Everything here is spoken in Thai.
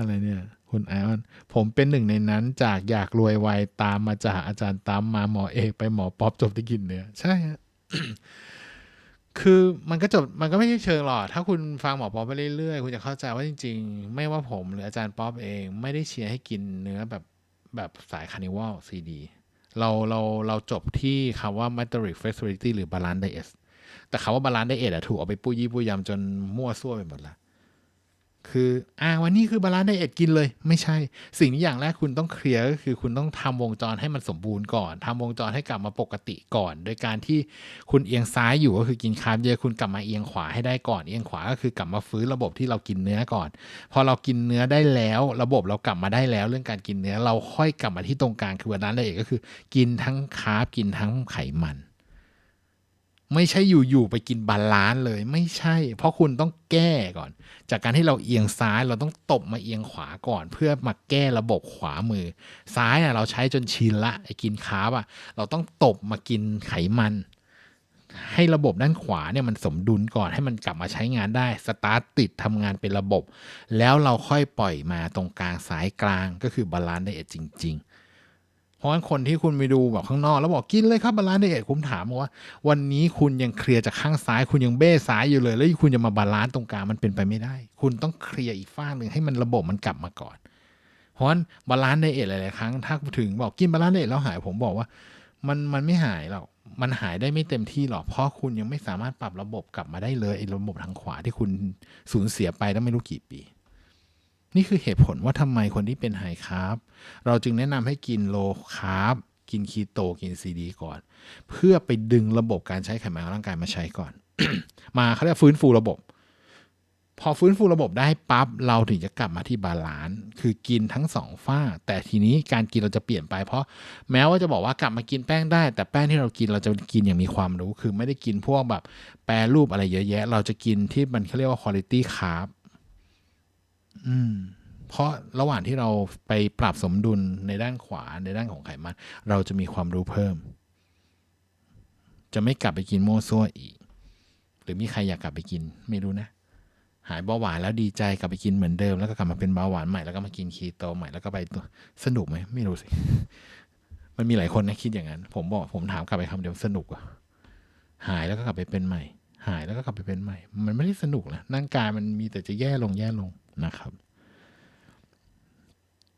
อะไรเนี่ยคุณไอออน ผมเป็นหนึ่งในนั้นจากอยากรวยไวตามมาจากอาจารย์ตามมาหมอเอกไปหมอป๊อปจบที่กินเนื้อใช่ฮะคือมันก็จบมันก็ไม่ใช่เชิงหรอกถ้าคุณฟังหมอป๊อปไปเรื่อยๆ คุณจะเข้าใจว่าจริง ๆ ไม่ว่าผมหรืออาจารย์ป๊อปเองไม่ได้เชียร์ให้กินเนื้อแบบแบบสายคานิวัลซีดีเราเราเราจบที่คำว่า metabolic flexibility หรือ balance diet แต่คำว่า balance diet อะถูกเอาไปปุยยี่ปุยยำจนมั่วซั่วไปหมดละ คืออ่าวันนี้คือบาลานซ์ไดเอทกินเลย ไม่ใช่ สิ่งที่อย่างแรกคุณต้องเคลียร์ก็คือคุณต้องทำวงจรให้มันสมบูรณ์ก่อนทำวงจรให้กลับมาปกติก่อน โดยการที่คุณเอียงซ้ายอยู่ก็คือกินคาร์บเยอะคุณกลับมาเอียงขวาให้ได้ก่อนเอียงขวาก็คือกลับมาฟื้นระบบที่เรากินเนื้อก่อน พอเรากินเนื้อได้แล้ว ระบบเรากลับมาได้แล้ว เรื่องการกินเนื้อเราค่อยกลับมาที่ตรงกลางคือบาลานซ์ไดเอทก็คือ กินทั้งคาร์บกินทั้งไขมัน ไม่ใช่อยู่ๆไปกินบาลานซ์เลย ไม่ใช่ เพราะคุณต้องแก้ก่อน จากการที่เราเอียงซ้ายเราต้องตบมาเอียงขวาก่อน เพื่อมาแก้ระบบขวามือ ซ้ายอะเราใช้จนชินละไอ้กินคาร์บอะเราต้องตบมากินไขมัน ให้ระบบด้านขวาเนี่ยมันสมดุลก่อนให้มันกลับมาใช้งานได้สตาร์ทติดทำงานเป็นระบบ แล้วเราค่อยปล่อยมาตรงกลางสายกลางก็คือบาลานซ์ไดเอทจริง ๆ เพราะฉะนั้นคนที่คุณไปดูแบบข้างนอก แล้วบอกกินเลยครับบาลานซ์ไดเอทผมถามว่า วันนี้คุณยังเคลียร์จากข้างซ้าย คุณยังเบ้ซ้ายอยู่เลย แล้วคุณจะมาบาลานซ์ตรงกลางมันเป็นไปไม่ได้ คุณต้องเคลียร์อีกฝ้าหนึ่งให้มันระบบมันกลับมาก่อน เพราะฉะนั้นบาลานซ์ไดเอทหลายๆครั้งถ้าถึงบอกกินบาลานซ์ไดเอทแล้วหายผมบอกว่า มันมันไม่หายหรอกมันหายได้ไม่เต็มที่หรอกเพราะคุณยังไม่สามารถปรับระบบกลับมาได้เลยไอ้ระบบทางขวาที่คุณสูญเสียไปตั้งไม่รู้กี่ปี นี่คือเหตุผลว่าทำไมคนที่เป็นไฮคาร์บเราจึงแนะนำให้กินโลคาร์บกินคีโตกินซีดีก่อน เพื่อไปดึงระบบการใช้ไขมันของร่างกายมาใช้ก่อน มาเขาเรียกฟื้นฟูระบบ พอฟื้นฟูระบบได้ปั๊บเราถึงจะกลับมาที่บาลานซ์คือกินทั้งสองฝ้า แต่ทีนี้การกินเราจะเปลี่ยนไป เพราะแม้ว่าจะบอกว่ากลับมากินแป้งได้ แต่แป้งที่เรากินเราจะกินอย่างมีความรู้ คือไม่ได้กินพวกแบบแปรรูปอะไรเยอะแยะ เราจะกินที่มันเขาเรียกว่า quality carb อืมเพราะระหว่างที่เราไปปรับสมดุลในด้านขวาในด้านของไขมัน เราจะมีความรู้เพิ่ม จะไม่กลับไปกินโมซั่วอีก หรือมีใครอยากกลับไปกิน ไม่รู้นะ หายเบาหวานแล้วดีใจกลับไปกินเหมือนเดิม แล้วก็กลับมาเป็นเบาหวานใหม่แล้วก็มากินคีโตใหม่แล้วก็ไปตัวสนุกไหมไม่รู้สิ มันมีหลายคนนะคิดอย่างนั้น ผมบอกผมถามกลับไปคำเดียวสนุกอะหายแล้วก็กลับไปเป็นใหม่ หายแล้วก็กลับไปเป็นใหม่ มันไม่ได้สนุกนะร่างกายมันมีแต่จะแย่ลงแย่ลงนะครับ